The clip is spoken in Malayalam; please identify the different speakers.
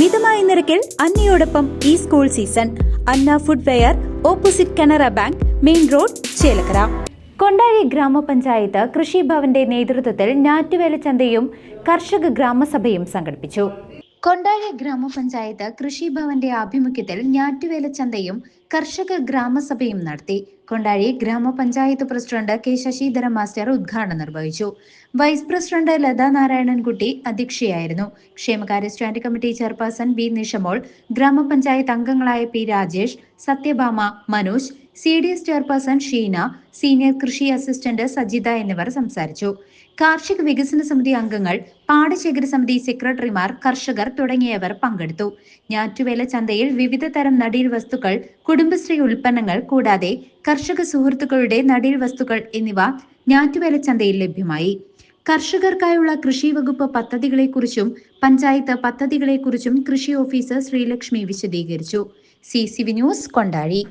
Speaker 1: മിതമായ നിരക്കിൽ അന്നയോടൊപ്പം ഈ school season Anna footwear opposite Canara bank main road Chelakkara. Kondazhi ഗ്രാമപഞ്ചായത്ത് കൃഷിഭവന്റെ നേതൃത്വത്തിൽ ഞാറ്റുവേല ചന്തയും കർഷക ഗ്രാമസഭയും സംഘടിപ്പിച്ചു. കൊണ്ടാഴി ഗ്രാമപഞ്ചായത്ത് കൃഷിഭവന്റെ ആഭിമുഖ്യത്തിൽ ഞാറ്റുവേല ചന്തയും കർഷക ഗ്രാമസഭയും നടത്തി. കൊണ്ടാഴി ഗ്രാമപഞ്ചായത്ത് പ്രസിഡന്റ് കെ ശശിധര മാസ്റ്റർ ഉദ്ഘാടനം നിർവഹിച്ചു. വൈസ് പ്രസിഡന്റ് ലതാ നാരായണൻകുട്ടി അധ്യക്ഷയായിരുന്നു. ക്ഷേമകാര്യ standing committee chairperson B Nishamol ഗ്രാമപഞ്ചായത്ത് അംഗങ്ങളായ P Rajesh Sathyabhama Manoj C D S chairperson Sheena senior കൃഷി അസിസ്റ്റന്റ് സജിത എന്നിവർ സംസാരിച്ചു. കാർഷിക വികസന സമിതി അംഗങ്ങൾ പാടശേഖര സമിതി സെക്രട്ടറിമാർ കർഷകർ തുടങ്ങിയവർ പങ്കെടുത്തു. ഞാറ്റുവേല ചന്തയിൽ വിവിധ തരം നടീൽ വസ്തുക്കൾ കുടുംബശ്രീ ഉൽപ്പന്നങ്ങൾ കൂടാതെ കർഷക സുഹൃത്തുക്കളുടെ നടീൽ വസ്തുക്കൾ എന്നിവ ഞാറ്റുവേല ചന്തയിൽ ലഭ്യമായി. കർഷകർക്കായുള്ള കൃഷി വകുപ്പ് പദ്ധതികളെക്കുറിച്ചും പഞ്ചായത്ത് പദ്ധതികളെക്കുറിച്ചും കൃഷി ഓഫീസർ ശ്രീലക്ഷ്മി വിശദീകരിച്ചു. C C V news Kondazhi.